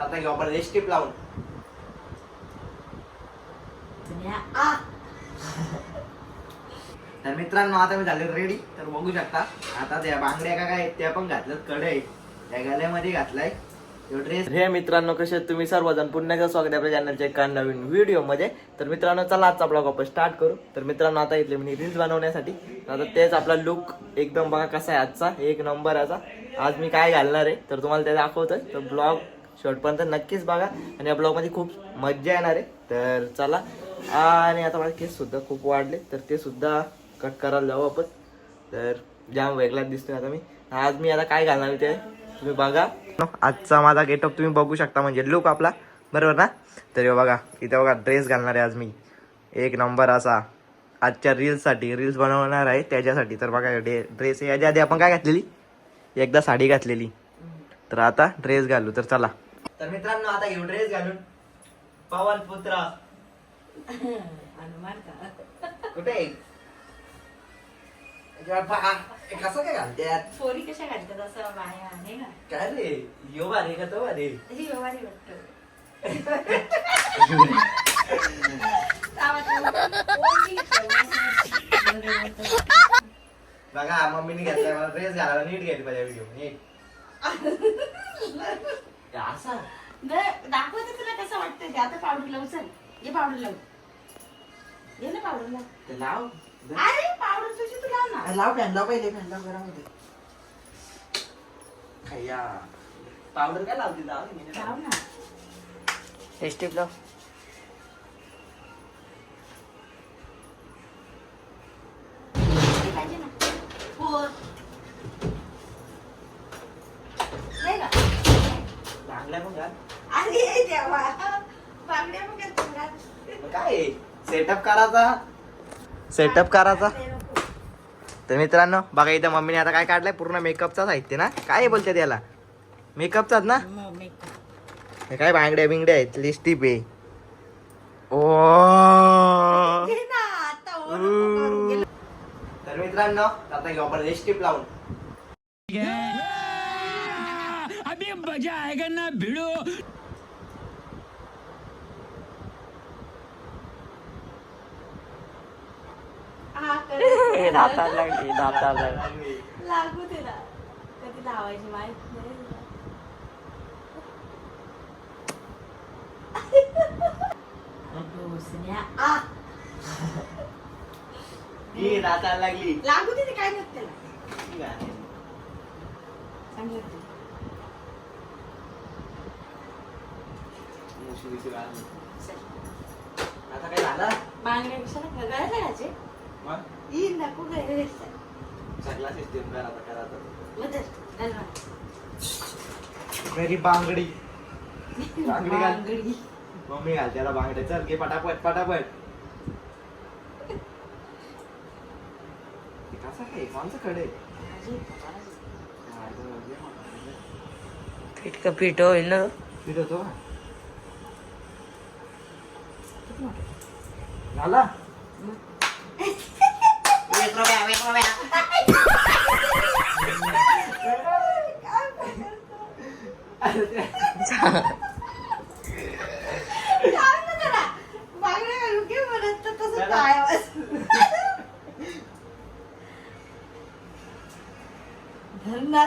आता घेऊ आपण लावून तर मित्रांनो आता मी झाले रेडी तर बघू शकता. आता त्या बांगड्या का काय आहेत, त्या पण घातल्यात कडे त्या गल्यामध्ये घातलाय. ड्रेस हे मित्रांनो कसे तुम्ही? सर्वजण पुन्हा एकदा स्वागत आहे आपल्या चॅनलच्या एका नवीन व्हिडिओमध्ये. तर मित्रांनो चला आजचा ब्लॉग आपण स्टार्ट करू. तर मित्रांनो आता इथले मी रील्स बनवण्यासाठी. आता तेच आपला लुक एकदम बघा कसा आहे आजचा. एक नंबर याचा आज मी काय घालणार आहे? तर तुम्हाला ते दाखवतोय. तर ब्लॉग शेवटपर्यंत नक्कीच बघा. आणि या ब्लॉगमध्ये खूप मज्जा येणार आहे. तर चला. आणि आता माझे केस सुद्धा खूप वाढले. तर ते सुद्धा कट करायला जाऊ आपण. तर जाम वेगळाच दिसतोय आता मी. आज मी आता काय घालणार ते तुम्ही बघा. आजचा माझा गेटअप तुम्ही बघू शकता म्हणजे लुक आपला. बरोबर ना? तर हे बघा इथे बघा ड्रेस घालणार आहे आज मी. एक नंबर असा. आजच्या रील्ससाठी रील्स बनवणार आहे त्याच्यासाठी. तर बघा ड्रेस याच्या आधी आपण काय घातलेली? एकदा साडी घातलेली. तर आता ड्रेस घालू. तर चला. तर मित्रांनो आता घेऊ ड्रेस घालून. पवन पुत्र कुठे हे कसं काय घालत्यात? पोरी कशा घालतात असं बाया आहे ना? काय रे? यो बारे का तो बारे ही व्यवहारी वाटतं. बघा मम्मीने घेतलाय मला ड्रेस घालायला नीट घ्यायला पाहिजे व्हिडिओ नीट हे असा? दाखवते तुला कसं वाटतं ते. आता पावडर लावू चल. ये पावडर लावू. ये ना पावडर लाव. ते लाव. अरे पावडर तुझी तू लाव ना लाव फॅन लाव पहिले फॅन लाव गरम होते खय्या पावडर काय लावते लाव लाव ना. टेस्टिप लाव. हे पाहिजे ना. पोर. नाही का? चांगल्या पण घाल. अरे देवा. बांगड्या पण. मग काय सेटअप करायचा? सेटअप करायचा. तर मित्रांनो बघा इथं मम्मीने आता काय काढलंय? पूर्ण मेकअपचा साहित्य ना? काय बोलते त्याला मेकअपचाच ना? हे काय बांगड्या बिंगड्या आहेत? लिस्टिप आहे. ओ. तर मित्रांनो आता घेऊ आपण लिस्टिप लावून. अभी मजा आएगा ना भिड़ो हा, कर. लागली दाता लागली. लागू दे ना. कधी लावायची माहीत नाही. ही लागली. लागू दे काय होत त्याला. चांगलं. आता काय झालं? बांगड्या कशाला गळ्यात लागायचे मग? ई नको सगळा सिस्टीम बांगडी बांगडी घाल बांगडी. मम्मी घाल त्याला बांगड्या चल घे पटापट पटापट हे कसा काय कोणचं कडे फिटकं पीठ होईल ना पीठ होतो का झाला काय ना जरा. बांगड्या घालून घे म्हणत तर तसं जरा.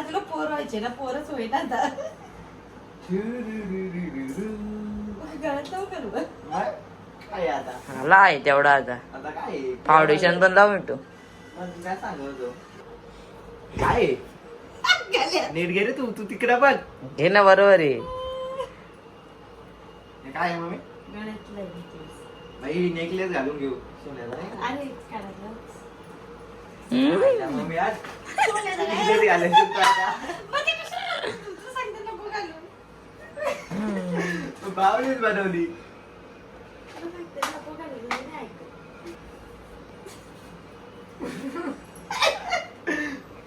तुला पोर व्हायचे ना पोरच होईना आता लावू आहे? तेवढा आता? फाउंडेशन पण लावून भेटू मग काय सांगत काय. नीट घे रे तू तू तिकडे बघ घे ना बरोबर आहे हे काय आहे मम्मी गळ्यातलं. बाई नेकलेस घालून घेऊ सोन्याचा नाही का? अरे काढायला. आईला मम्मी आज सोन्याचं काय? necklace घालायचं तू आता. मग ते कशाला? तू सांगते नको घालू. तू बावलीच बनवली तुला सांगते नको घालू, मी नाही ऐकत.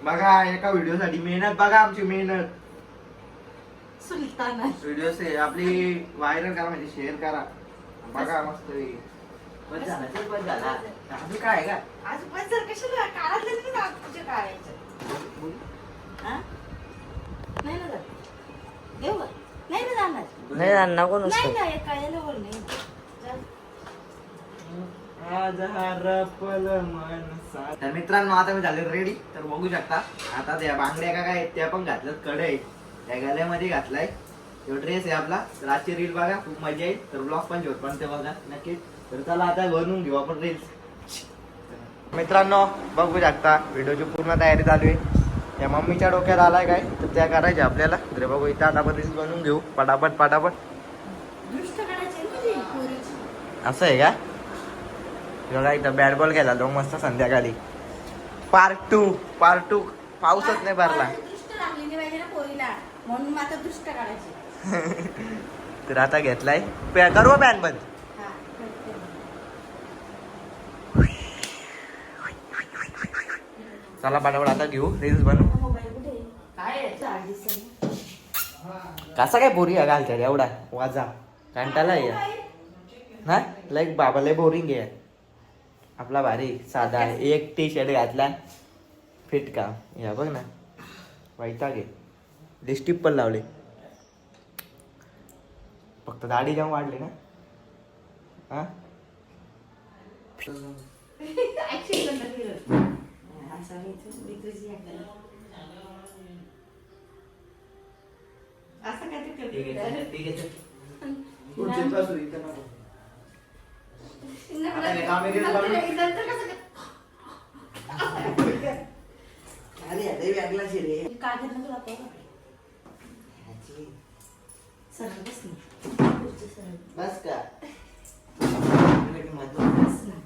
बघा एका व्हिडिओ साठी मेहनत बघा आमची मेहनत. व्हिडिओ आपली व्हायरल करा म्हणजे शेअर करा. बघा मस्त काय नाही ना नाही जाणार. नाही जाणार नको नाही ना बोल नाही. तर मित्रांनो आता मी झाले रेडी तर बघू शकता. आता त्या बांगड्या का काय आहेत त्या पण घातल्यात. कडे त्या गल्यामध्ये घातलाय. तो ड्रेस आहे आपला. तर आजची रील बघा खूप मजा येईल. तर ब्लॉग पण शेवट पण ते बघा नक्कीच तर चला आता बनवून घेऊ आपण रील्स मित्रांनो बघू शकता व्हिडिओची पूर्ण तयारी चालू आहे. त्या मम्मीच्या डोक्यात आलाय काय? तर त्या करायच्या आपल्याला. तर बघू इथं आता आपण रील्स बनवून घेऊ. पटापट पटापट. असं आहे का? बघा इथं बॅट बॉल गेला तो मस्त संध्याकाळी. पार्ट टू पार्ट टू पाऊसच नाही भरला. तर आता घेतलाय. करू बॅन बंद. हा, करते. चला पटापट आता घेऊ. रील्स बनवू. कसा काय बोरी घालतात एवढा. वाजा. कंटाला आहे ना लाईक बाबा लय बोरिंग आहे. आपला भारी साधा आहे. एक टी शर्ट घातला फिट का? या बघ ना. वैताग आहे. लिस्टिप पण लावली. फक्त दाढी जाऊन वाढली ना. हा? असं का? बस ना. खुर्ची सरळ. बस का बस ना.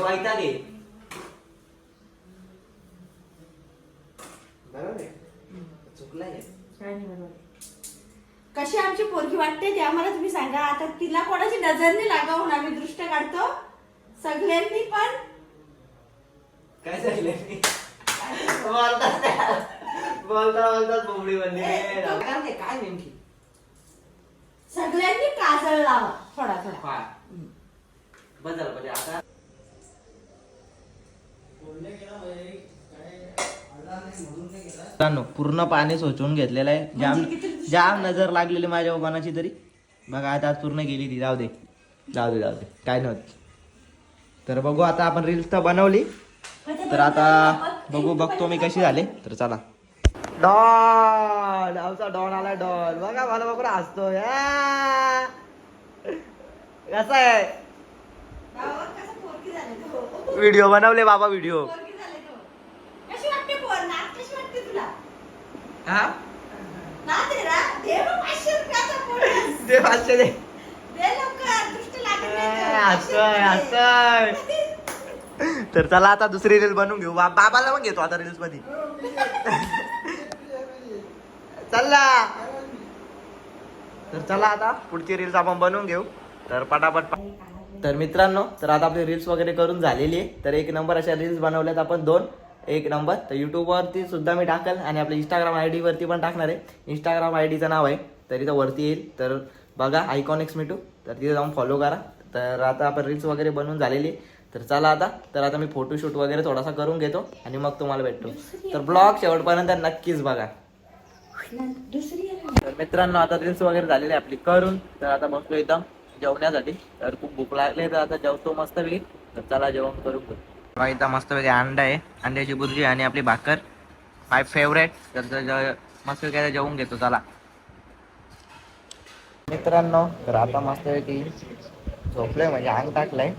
वाईटा गे बरोबर आहे चुकलाय काय नाही बरोबर. कशी आमची पोरगी वाटते ते आम्हाला तुम्ही सांगा. आता तिला कोणाची नजर नाही लागावून आम्ही दृष्ट काढतो. सगळ्यांनी पण. काय झालं? बोलतात बोलता बोलतात बोबडी बनली. काय काय नेमकी सगळ्यांनी काजळ लावा. थोडा थोडा. झालं म्हणजे आता पूर्ण पाणी सोचून घेतलेलं आहे. जाम म्हणजे जाम नजर लागलेली माझ्या कोणाची तरी. बघा आता आज पूर्ण गेली ती. जाऊ दे. जाऊ दे जाऊ दे. काय नव्हतं. तर बघू आता आपण रील्स तर बनवली. तर आता बघू बघतो मी कशी झाले. तर चला. डॉन आमचा डॉन आला डॉन बघा मला बघून हसतो कसा आहे. व्हिडिओ बनवले बाबा व्हिडिओ. हा. दे पाचशे दे तर. चला आता दुसरी रील बनवून घेऊ बाबाला पण घेतो आता रील्समध्ये चला तर चला आता पुढची रील्स आपण बनवून घेऊ तर पटापट तर मित्रांनो तर आता आपली रील्स वगैरे करून झालेली आहे तर एक नंबर अशा रील्स बनवल्यात आपण दोन एक नंबर. तर यूट्यूबवरती सुद्धा मी टाकल आणि आपल्या इंस्टाग्राम आय डीवरती पण टाकणार आहे. इंस्टाग्राम आय डीचं नाव आहे. तर इथं वरती येईल. तर बघा आयकॉनिक्स मिटू. तर तिथे जाऊन फॉलो करा. तर आता आपण रील्स वगैरे बनवून झालेली. तर चला आता. तर आता मी फोटोशूट वगैरे थोडासा करून घेतो आणि मग तुम्हाला भेटतो. तर ब्लॉग शेवटपर्यंत नक्कीच बघा. तर मित्रांनो आता रील्स वगैरे झालेली आपली करून. तर आता बसलो एकदम जेवण्यासाठी. तर खूप भूक लागली तर आता जेवतो मस्त वेळी तर चला जेवण करून बघा इथं मस्त वेगळी अंडा आहे. अंड्याची बुर्जी आणि आपली भाकर. माय फेवरेट तर मस्त वेगळी जेवून घेतो चला. मित्रांनो तर आता मस्त वेगळी झोपलोय म्हणजे अंग टाकलंय.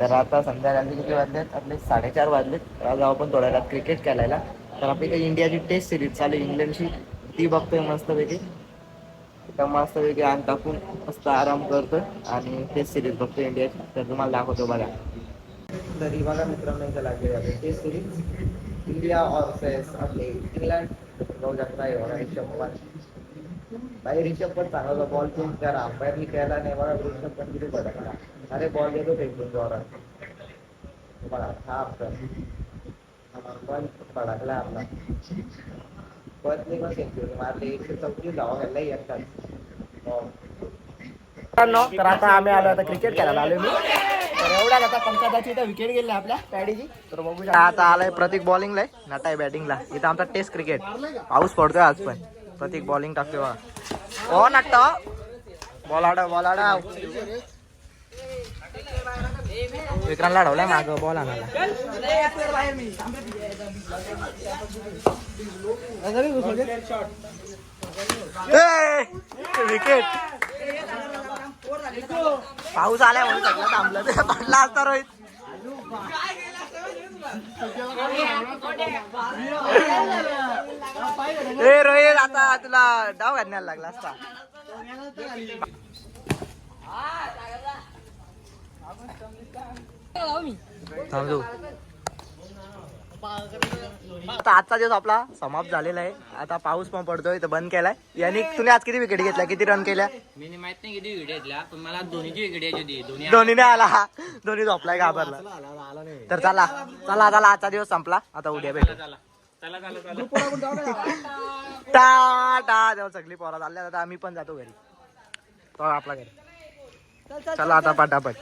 तर आता संध्याकाळचे किती वाजलेत? आपले साडेचार वाजलेत. तर आज आपण थोड्या वेळात क्रिकेट खेळायला. तर आपली काही इंडियाची टेस्ट सिरीज चालू आहे. इंग्लंडची. ती बघतोय मस्तपैकी तर मस्तपैकी अंग टाकून मस्त आराम करतोय. आणि टेस्ट सिरीज बघतोय इंडियाची. तर तुम्हाला दाखवतो बघा. तरी बघा मित्रांनो इथं लागले आपले टेस्ट सिरीज इंडिया ऑर्सेस आपले इंग्लंड जाऊ शकता हे बघा पंत भाई ऋषभ पण चांगला बॉल चेंज करा. अंपायरनी केला नाही. बघा ऋषभ पण किती भटकला अरे बॉल देतो फेकून जोरात. बघा हा आपला. पण भडकला आपला. परत नाही पण सेंचुरी मारली. एकशे चौतीस धावा घालला एकटाच. तर आता आम्ही आलो आता क्रिकेट खेळायला आलो मी. तर एवढ्या आता पंकजाची इथं विकेट गेली आपल्या पॅडीची तर बघू आता आलाय प्रतीक बॉलिंगला आहे नटा आहे बॅटिंगला इथं आमचा टेस्ट क्रिकेट पाऊस पडतोय आज पण. प्रतीक बॉलिंग टाकते बा ओ नाटतो बॉल आडव बॉल लाडवलाय माग बॉल आणायला. विकेट पाऊस आलाय म्हणून सगळं थांबलं. ते पडला असता रोहित. ए रोहित आता तुला डाव घालण्याला लागला असता. थांबतो. आता आजचा दिवस आपला समाप्त झालेला आहे. आता पाऊस पण पडतोय तर बंद केलाय. यांनी तुम्ही आज किती विकेट घेतल्या? किती रन केल्या? मी माहीत नाही किती विकेट घेतल्या पण मला दोन्हीची विकेट होती. दोन्ही दोन्हीने आला. दोन्ही झोपलाय घाबरला. तर चला चला चला आजचा दिवस संपला. आता उद्या भेटू. टाटा जेव्हा सगळी पोरा चालल्या आता आम्ही पण जातो घरी. तो आपला घरी. चला आता पटापट.